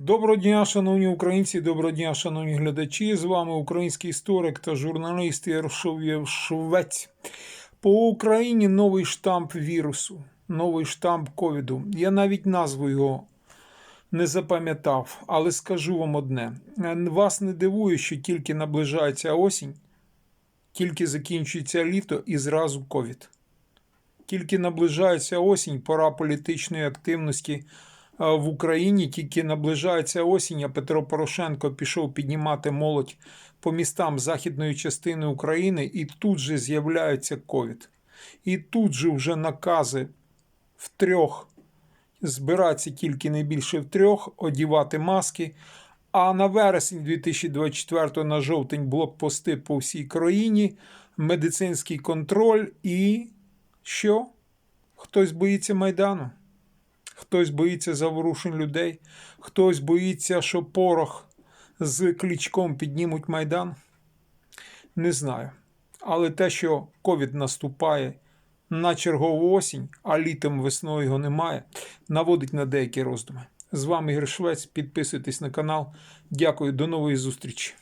Доброго дня, шановні українці, доброго дня, шановні глядачі. З вами український історик та журналіст Ярошов Швець. По Україні новий штамп вірусу, новий штамп ковіду. Я навіть назву його не запам'ятав, але скажу вам одне: вас не дивує, що тільки наближається осінь, тільки закінчується літо і зразу ковід. Тільки наближається осінь, пора політичної активності в Україні. Тільки наближається осінь, а Петро Порошенко пішов піднімати молодь по містам західної частини України, і тут же з'являється ковід. І тут же вже накази в трьох збиратися тільки не більше в трьох, одівати маски. А на вересень 2024 на жовтень блокпости по всій країні, медицинський контроль і що? Хтось боїться Майдану, хтось боїться заворушень людей, хтось боїться, що порох з клічком піднімуть Майдан. Не знаю. Але те, що ковід наступає на чергову осінь, а літом весною його немає, наводить на деякі роздуми. З вами Ігор Швець. Підписуйтесь на канал. Дякую, до нової зустрічі.